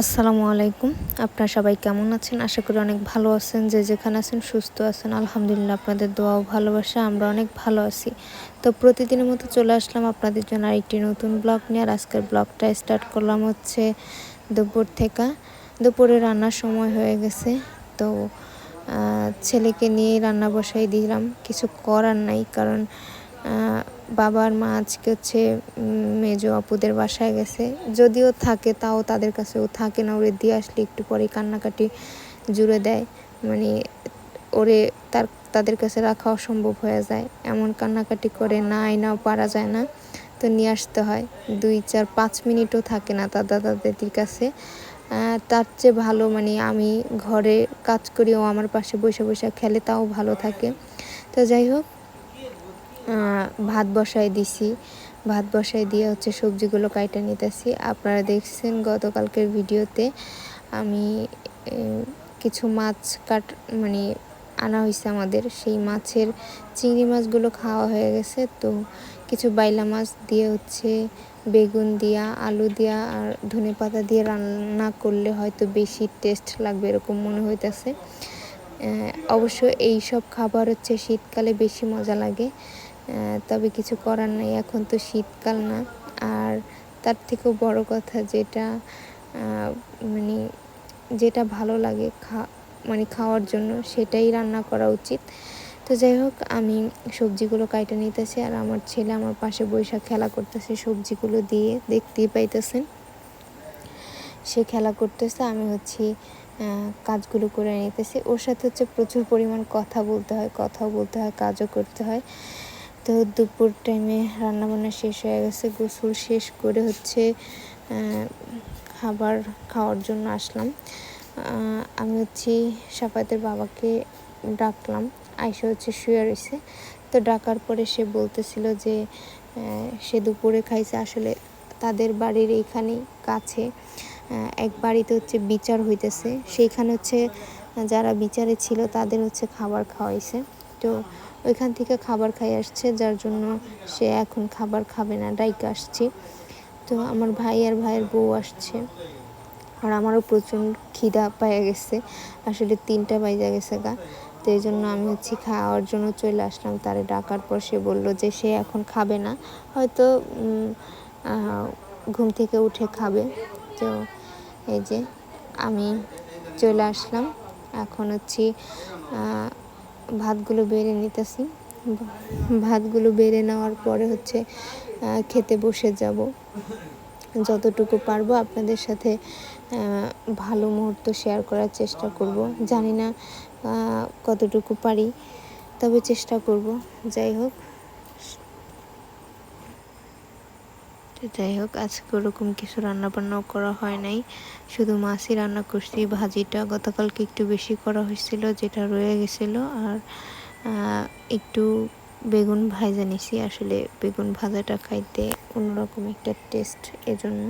আসসালামু আলাইকুম। আপনারা সবাই কেমন আছেন? আশা করি অনেক ভালো আছেন। যে যেখানে আছেন সুস্থ আছেন। আলহামদুলিল্লাহ, আপনাদের দোয়া ও ভালোবাসা, আমরা অনেক ভালো আছি। তো প্রতিদিনের মতো চলে আসলাম আপনাদের জন্য আরেকটি নতুন ব্লগ নিয়ে। আর আজকের ব্লগটা স্টার্ট করলাম হচ্ছে দুপুর থেকে। দুপুরে রান্নার সময় হয়ে গেছে। তো ছেলেকে নিয়ে রান্না বসাই দিলাম। কিছু করার নাই, কারণ আহ, বাবা আর মা আজকে হচ্ছে মেজো আপুদের বাসায় গেছে। যদিও থাকে তাও তাদের কাছেও থাকে না। ওরে দিয়ে আসলে একটু পরে কান্নাকাটি জুড়ে দেয়। মানে ওরে তার তাদের কাছে রাখা অসম্ভব হয়ে যায়। এমন কান্নাকাটি করে না আইনাও পারা যায় না। তো নিয়ে আসতে হয়। দুই চার পাঁচ মিনিটও থাকে না দাদা দাদির কাছে। তার চেয়ে ভালো মানে আমি ঘরে কাজ করি ও আমার পাশে বসে বসে খেলে তাও ভালো থাকে। তো যাই হোক ভাত বসাই দিছি। ভাত বসাই দিয়ে হচ্ছে সবজিগুলো কাইটা নিতেছি। আপনারা দেখছেন গতকালকের ভিডিওতে আমি কিছু মাছ কাট মানে আনা হয়েছে আমাদের। সেই মাছের চিংড়ি মাছগুলো খাওয়া হয়ে গেছে। তো কিছু বাইলা মাছ দিয়ে হচ্ছে বেগুন দিয়া, আলু দিয়া আর ধনে পাতা দিয়ে রান্না করলে হয়তো বেশি টেস্ট লাগবে এরকম মনে হইতেছে। অবশ্য এই সব খাবার হচ্ছে শীতকালে বেশি মজা লাগে। তবে কিছু করার নেই, এখন তো শীতকাল না। আর তার থেকেও বড় কথা যেটা মানে যেটা ভালো লাগে খা মানে খাওয়ার জন্য সেটাই রান্না করা উচিত। তো যাই হোক, আমি সবজিগুলো কাইটে নিতেছি আর আমার ছেলে আমার পাশে বৈশাখ খেলা করতেছে সবজিগুলো দিয়ে, দেখতেই পাইতেছেন। সে খেলা করতেছে, আমি হচ্ছি কাজগুলো করে নিতেছি। ওর সাথে হচ্ছে প্রচুর পরিমাণ কথা বলতে হয়, কথাও বলতে হয়, কাজও করতে হয়। তো দুপুর টাইমে রান্নাবান্না শেষ হয়ে গেছে, গোসল শেষ করে হচ্ছে খাবার খাওয়ার জন্য আসলাম। আমি হচ্ছে সাফাতের বাবাকে ডাকলাম আইসা হচ্ছে শুয়ে রয়েছে। তো ডাকার পরে সে বলতেছিল যে সে দুপুরে খাইছে, আসলে তাদের বাড়ির এইখানেই কাছে এক বাড়িতে হচ্ছে বিচার হইতেছে। সেইখানে হচ্ছে যারা বিচারে ছিল তাদের হচ্ছে খাবার খাওয়াইছে। তো ওইখান থেকে খাবার খাই আসছে, যার জন্য সে এখন খাবার খাবে না, ডাইকে আসছি। তো আমার ভাই আর ভাইয়ের বউ আসছে। আর আমারও প্রচণ্ড খিদা পেয়ে গেছে। আসলে তিনটা বাইজা গেছে গা। তো এই জন্য আমি হচ্ছে খাওয়ার জন্য চলে আসলাম। তারে ডাকার পর সে বলল যে সে এখন খাবে না। হয়তো ঘুম থেকে উঠে খাবে। তো এই যে আমি চলে আসলাম। এখন হচ্ছে ভাতগুলো বেড়ে নিতেছি। ভাতগুলো বেড়ে নেওয়ার পরে হচ্ছে খেতে বসে যাব। যতটুকু পারব আপনাদের সাথে ভালো মুহূর্ত শেয়ার করার চেষ্টা করব। জানি না কতটুকু পারি, তবে চেষ্টা করব। যাই হোক। তো যাই হোক, আজকে ওরকম কিছু রান্না বান্নাও করা হয় নাই। শুধু মাছই রান্না করছি, ভাজিটা গতকালকে একটু বেশি করা হয়েছিল, যেটা রয়ে গেছিল। আর একটু বেগুন ভাজা নিছি। আসলে বেগুন ভাজাটা খাইতে অন্যরকম একটা টেস্ট এজন্য।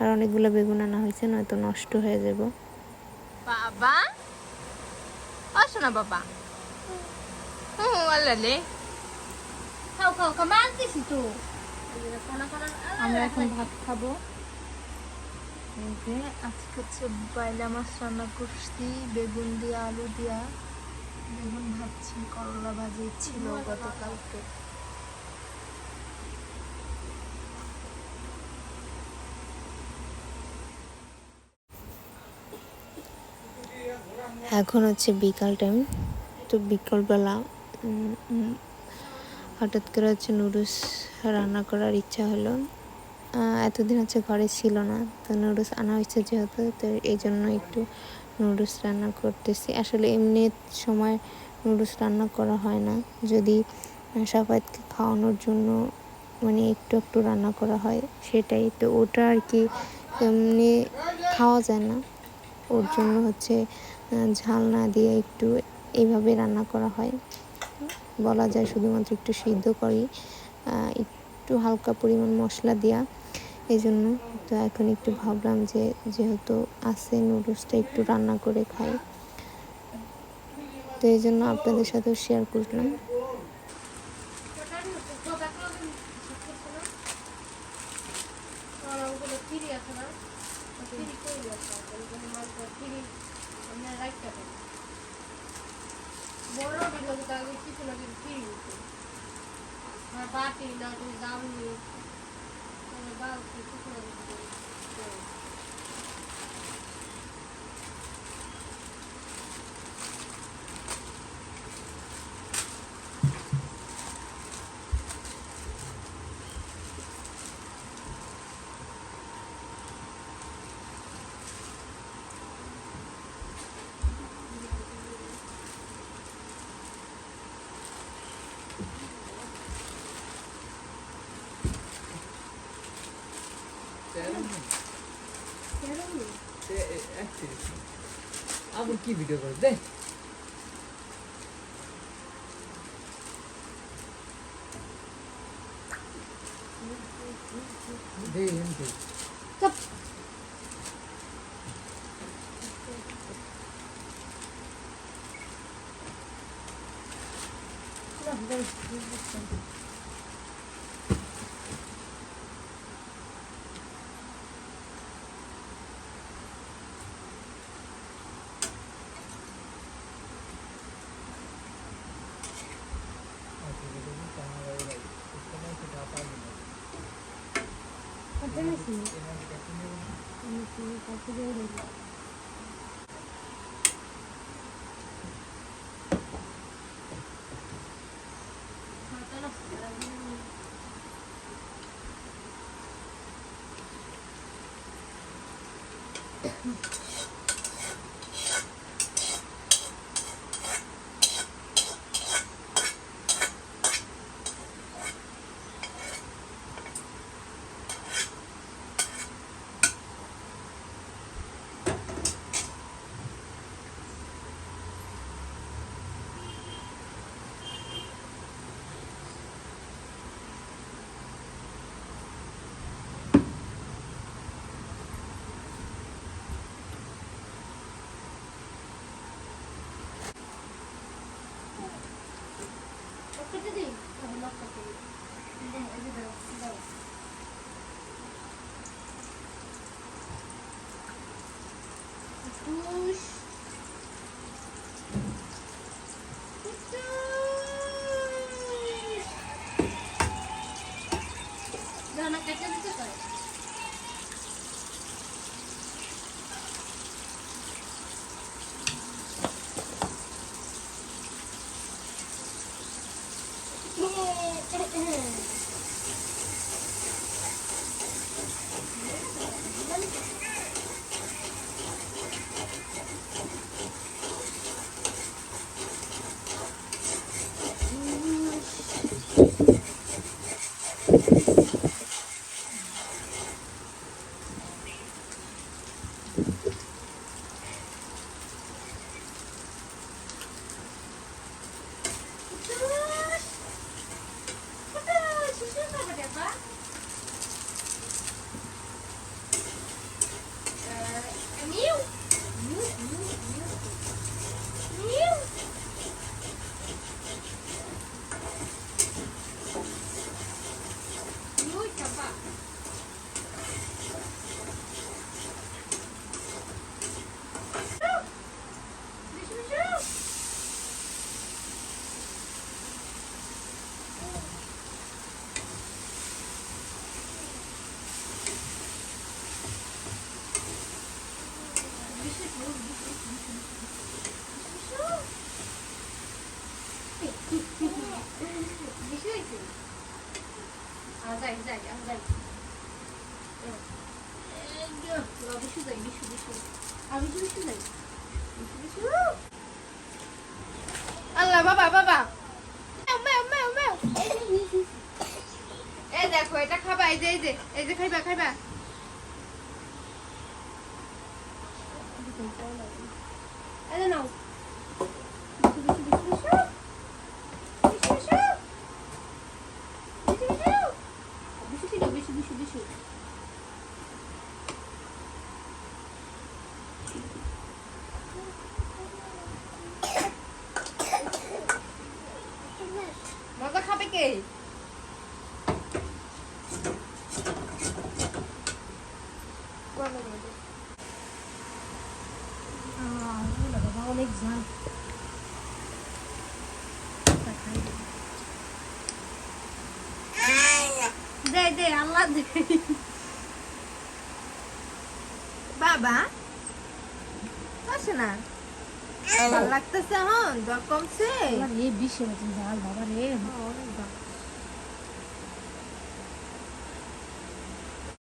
আর অনেকগুলো বেগুন আনা হয়েছে, নয়তো নষ্ট হয়ে যাব। বাবা? আসো না বাবা। হুম আল্লালে খাও খাও খাও মারতেছি তো। আমরা এখন ভাত খাব। আজকে হচ্ছে বাইলা মাছ রান্না করছি বেগুন দিয়া আলু দিয়া। বেগুন ভাজছি করলা ভাজি। ছিল গতকালকে। এখন হচ্ছে বিকাল টাইম তো বিকালবেলা হঠাৎ করে হচ্ছে নুডলস রান্না করার ইচ্ছা হলো। এতদিন হচ্ছে ঘরে ছিল না, তো নুডলস আনা হয়েছে যেহেতু, তো এই জন্য একটু নুডলস রান্না করতেছি। আসলে এমনি সময় নুডলস রান্না করা হয় না। যদি সবাইকে খাওয়ানোর জন্য মানে একটু একটু রান্না করা হয়, সেটাই। তো ওটা আর কি এমনি খাওয়া যায় না। ওর জন্য হচ্ছে ঝাল না দিয়ে একটু এইভাবে রান্না করা হয়। বলা যায় শুধুমাত্র একটু সিদ্ধ করি একটু হালকা পরিমাণ মশলা দেওয়া এই জন্য তো এখন একটু ভাবলাম যে যেহেতু আছে নুডলসটা একটু রান্না করে খাই। তো এই জন্য আপনাদের সাথেও শেয়ার করলাম। ফিরি ফিরি ফিরি મોરબી નગર કૃષ્ણગીર પીયું છે. મારા બાપી દાદુ દામની અને બાપી કૃષ્ણગીર 아무기 미려 그런데? 네 힘들 짭 그냥 그냥 Mm-hmm. Push. যাই যাই আমি যাই বিশু যাই বিশু বিশু আমি বিশু যাই বিশু বিশু আল্লাহ বাবা বাবা এই দেখো এটা খাবা এই যে এই যে এই যে খাইবা খাইবা এই নাও দে দে আল্লাহ দে বাবা আসে না। লাগতেছে এখন জ্বর কমছে। আল্লাহ রে বিশ বাবা রে।